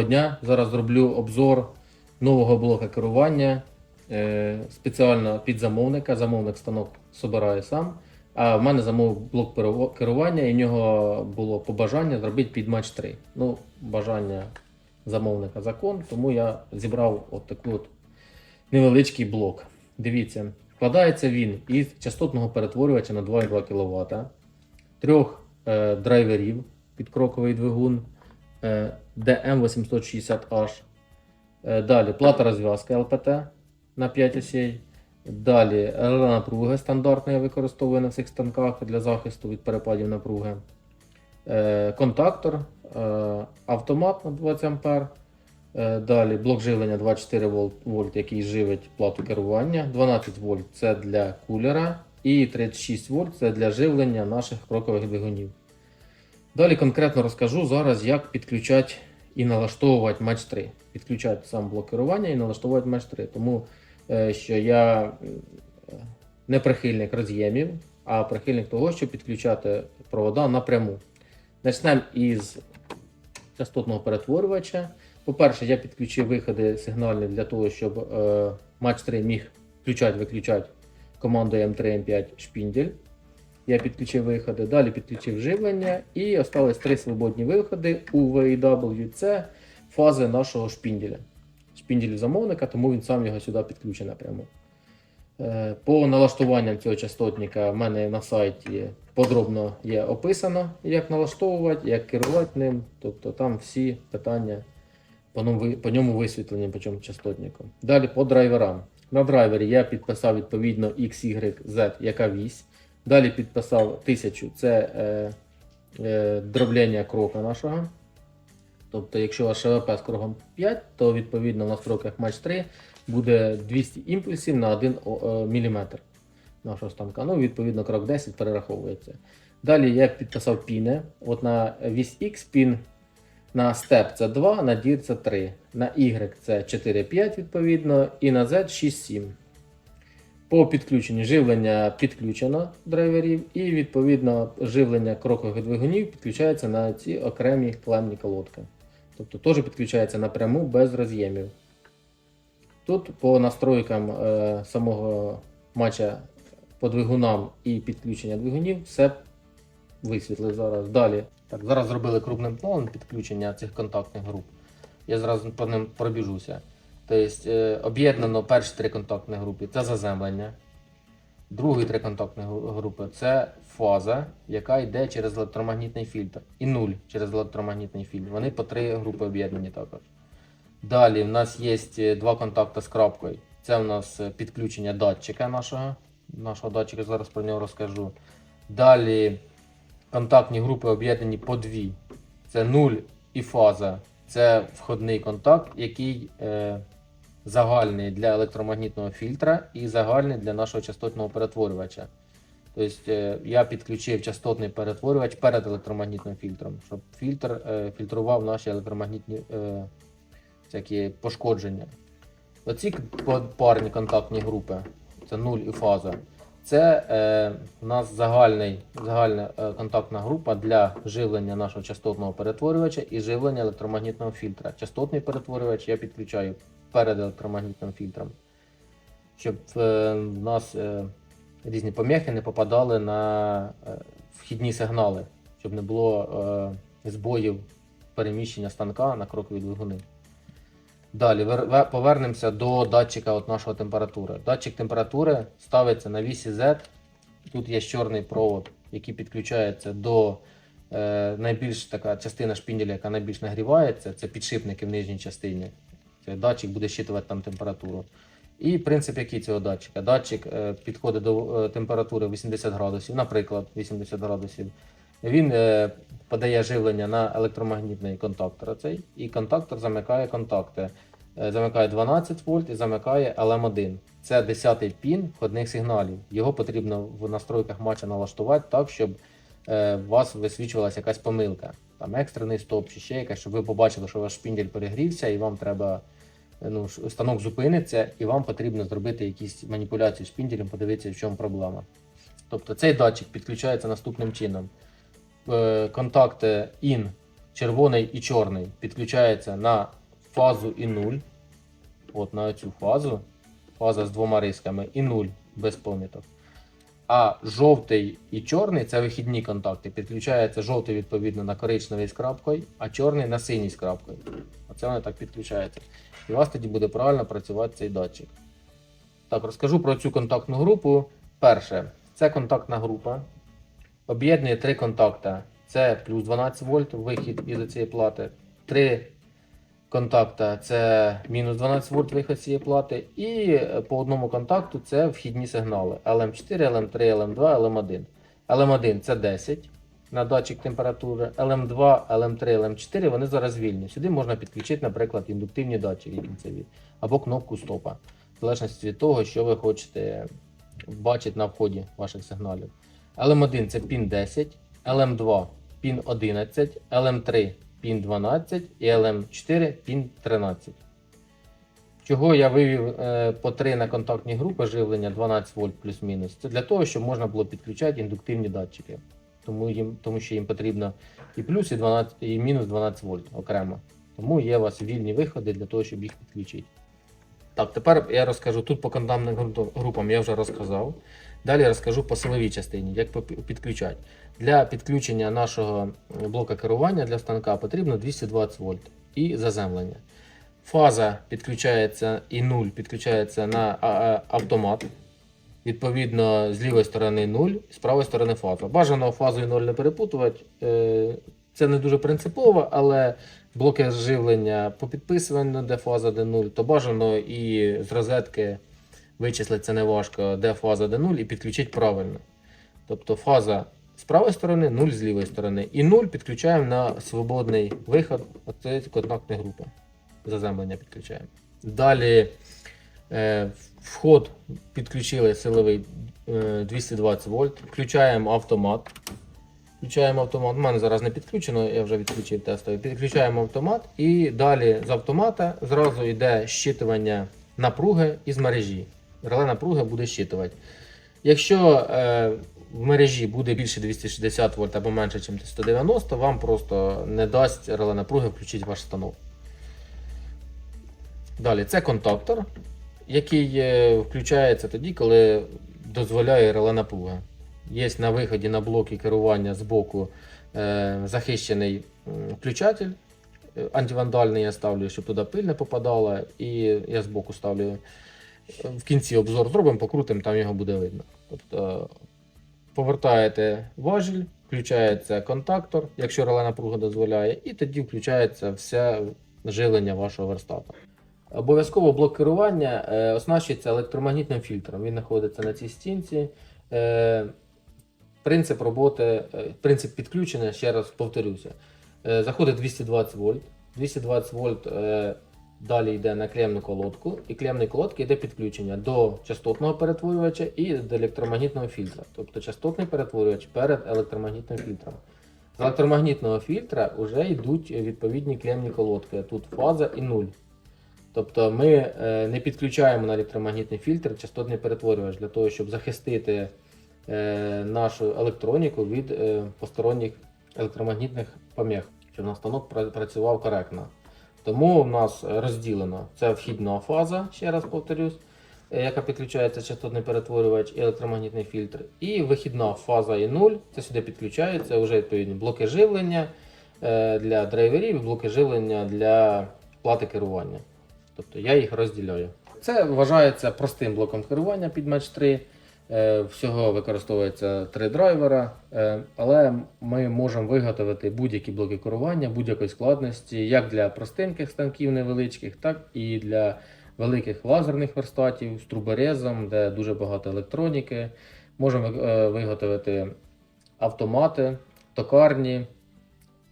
доброго дня. Зараз зроблю обзор нового блока керування е, спеціально під замовника. Замовник станок собирає сам. А в мене замовив блок керування, і в нього було побажання зробити під матч 3. Ну, бажання замовника закон, тому я зібрав от такий от невеличкий блок. Дивіться, складається він із частотного перетворювача на 2,2 кВт, трьох е, драйверів під кроковий двигун DM860H. Е, Далі плата розв'язка ЛПТ на 5 осей. Далі реле напруги стандартна, я використовую на всіх станках для захисту від перепадів напруги. Е, Контактор, е, автомат на 20 А. Е, Далі блок живлення 24 вольт, вольт, який живить плату керування. 12 вольт це для кулера. І 36 вольт це для живлення наших крокових двигунів. Далі конкретно розкажу зараз, як підключати і налаштовувати матч 3. Підключати сам блок і налаштовувати матч 3. Тому е, що я не прихильник роз'ємів, а прихильник того, щоб підключати провода напряму. Почнемо із частотного перетворювача. По-перше, я підключив виходи сигнальні для того, щоб е, матч 3 міг включати-виключати командою М3 М5 шпіндель. Я підключив виходи, далі підключив живлення і остались три свободні виходи у VW. Це фази нашого шпінделя. Шпіндель замовника, тому він сам його сюди підключить напряму. Е, По налаштуванням цього частотника в мене на сайті подробно є описано, як налаштовувати, як керувати ним. Тобто там всі питання по ньому, висвітлені по цьому частотнику. Далі по драйверам. На драйвері я підписав відповідно X, Y, Z, яка вісь. Далі підписав 1000, це е, е, дроблення крока нашого. Тобто, якщо у вас ШВП з кругом 5, то відповідно в настройках матч 3 буде 200 імпульсів на 1 мм нашого станка. Ну, відповідно, крок 10 перераховується. Далі я підписав піни. От на вісь X пін на степ це 2, на дір це 3, на Y це 4-5 відповідно, і на Z 6-7. По підключенню живлення підключено драйверів, і відповідно живлення крокових двигунів підключається на ці окремі клемні колодки. Тобто теж підключається напряму без роз'ємів. Тут по настройкам е, самого матча по двигунам і підключення двигунів все висвітлив зараз. Далі. Так, зараз зробили крупним планом підключення цих контактних груп. Я зразу по ним пробіжуся. Тобто об'єднано перші три контактні групи це заземлення. Другі три контактні групи це фаза, яка йде через електромагнітний фільтр. І нуль через електромагнітний фільтр. Вони по три групи об'єднані також. Далі в нас є е, два контакти з крапкою. Це у нас підключення датчика нашого. Нашого датчика, зараз про нього розкажу. Далі контактні групи об'єднані по дві. Це нуль і фаза. Це входний контакт, який е, загальний для електромагнітного фільтра і загальний для нашого частотного перетворювача. Тобто е, я підключив частотний перетворювач перед електромагнітним фільтром, щоб фільтр е, фільтрував наші електромагнітні е, всякі пошкодження. Оці парні контактні групи, це нуль і фаза. Це е, у нас загальний, загальна е, контактна група для живлення нашого частотного перетворювача і живлення електромагнітного фільтра. Частотний перетворювач я підключаю перед електромагнітним фільтром, щоб е, в нас е, різні поміхи не попадали на е, вхідні сигнали, щоб не було е, збоїв переміщення станка на крокові двигуни. Далі повернемося до датчика от нашого температури. Датчик температури ставиться на вісі Z. Тут є чорний провод, який підключається до е, найбільш така частина шпінделя, яка найбільш нагрівається. Це підшипники в нижній частині. Це датчик буде щитувати там температуру. І принцип який цього датчика? Датчик е, підходить до е, температури 80 градусів, наприклад, 80 градусів. Він е, подає живлення на електромагнітний контактор оцей, і контактор замикає контакти. Е, замикає 12 вольт і замикає LM1. Це 10-й пін входних сигналів. Його потрібно в настройках матча налаштувати так, щоб е, у вас висвічувалася якась помилка. Там екстрений стоп чи ще якась, щоб ви побачили, що ваш шпіндель перегрівся, і вам треба. Ну, станок зупиниться, і вам потрібно зробити якісь маніпуляції з шпінделем, подивитися, в чому проблема. Тобто цей датчик підключається наступним чином. Е, Контакти IN червоний і чорний підключається на фазу і 0. От на цю фазу. Фаза з двома рисками і 0 без поміток. А жовтий і чорний це вихідні контакти. Підключається жовтий відповідно на коричневий з крапкою, а чорний на синій з крапкою. Оце вони так підключаються. І у вас тоді буде правильно працювати цей датчик. Так, розкажу про цю контактну групу. Перше, це контактна група. Об'єднує три контакта. Це плюс 12 вольт вихід із цієї плати. Три контакта це мінус 12 вольт вихід цієї плати. І е, по одному контакту це вхідні сигнали LM4, LM3, LM2, LM1. LM1 це 10 на датчик температури, LM2, LM3, LM4 вони зараз вільні. Сюди можна підключити, наприклад, індуктивні датчики кінцеві або кнопку стопа, в залежності від того, що ви хочете бачити на вході ваших сигналів. LM1 це пін 10, LM2 пін 11, LM3 пін 12 і LM4 пін 13. Чого я вивів е, по 3 на контактні групи живлення 12 вольт плюс-мінус. Це для того, щоб можна було підключати індуктивні датчики. Тому, їм, тому що їм потрібно і плюс, і, 12, і мінус 12 вольт окремо. Тому є у вас вільні виходи для того, щоб їх підключити. Так, тепер я розкажу тут по контактним групам я вже розказав. Далі розкажу по силовій частині, як підключати. Для підключення нашого блока керування для станка потрібно 220 вольт і заземлення. Фаза підключається і 0 підключається на автомат. Відповідно, з лівої сторони 0, з правої сторони фаза. Бажано фазу і 0 не перепутувати. Це не дуже принципово, але блоки живлення по підписуванню, де фаза, де 0, то бажано і з розетки вичислити це важко, де фаза, де 0, і підключити правильно. Тобто фаза з правої сторони, 0 з лівої сторони. І 0 підключаємо на свободний виход, оце контактна група. Заземлення підключаємо. Далі е, вход підключили силовий е, 220 вольт. Включаємо автомат. Включаємо автомат. У мене зараз не підключено, я вже відключив тестовий. Підключаємо автомат і далі з автомата зразу йде щитування напруги із мережі. Реле напруги буде щитувати. Якщо е, в мережі буде більше 260 вольт або менше, ніж 190, вам просто не дасть реле напруги включити ваш станок. Далі це контактор, який е, включається тоді, коли дозволяє реле напруга. Є на виході на блокі керування з боку е, захищений включатель. Е, Антивандальний я ставлю, щоб туди пиль не попадала, і я з боку ставлю. В кінці обзор зробимо, покрутимо, там його буде видно. Тобто повертаєте важіль, включається контактор, якщо реле напруга дозволяє, і тоді включається все живлення вашого верстата. Обов'язково блок керування е, оснащується електромагнітним фільтром. Він знаходиться на цій стінці. Принцип роботи, е, принцип підключення, ще раз повторюся. Е, заходить 220 вольт. 220 вольт е, далі йде на клемну колодку, і клемної колодки йде підключення до частотного перетворювача і до електромагнітного фільтра. Тобто частотний перетворювач перед електромагнітним фільтром. З електромагнітного фільтра вже йдуть відповідні клемні колодки. Тут фаза і нуль. Тобто ми не підключаємо на електромагнітний фільтр частотний перетворювач для того, щоб захистити нашу електроніку від е, посторонніх електромагнітних поміг, щоб наш станок працював коректно. Тому в нас розділено це вхідна фаза, ще раз повторюсь, е, яка підключається частотний перетворювач і електромагнітний фільтр. І вихідна фаза і 0, це сюди підключаються вже відповідні блоки живлення е, для драйверів і блоки живлення для плати керування. Тобто я їх розділяю. Це вважається простим блоком керування під Match 3. Е, Всього використовується три драйвера, е, але ми можемо виготовити будь-які блоки керування будь-якої складності, як для простеньких станків невеличких, так і для великих лазерних верстатів з труборезом, де дуже багато електроніки. Можемо е, виготовити автомати, токарні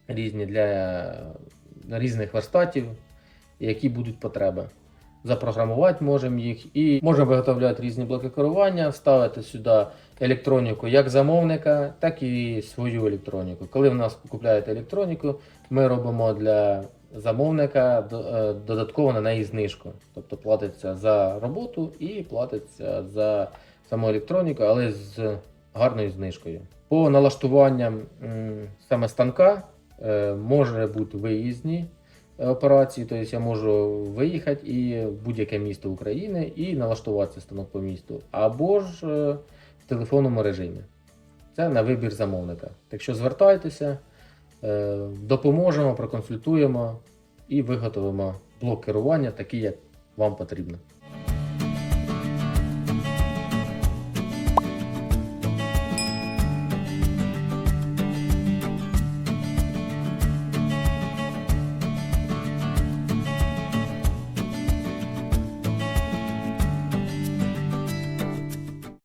різні для різних верстатів, які будуть потреби. Запрограмувати можемо їх і можемо виготовляти різні блоки керування, ставити сюди електроніку як замовника, так і свою електроніку. Коли в нас купляєте електроніку, ми робимо для замовника е, додатково на неї знижку. Тобто платиться за роботу і платиться за саму електроніку, але з гарною знижкою. По налаштуванням саме станка Е, може бути виїзні операції, тобто я можу виїхати і в будь-яке місто України і налаштувати станок по місту, або ж е, в телефонному режимі. Це на вибір замовника. Так що звертайтеся, е, допоможемо, проконсультуємо і виготовимо блок керування такий, як вам потрібно.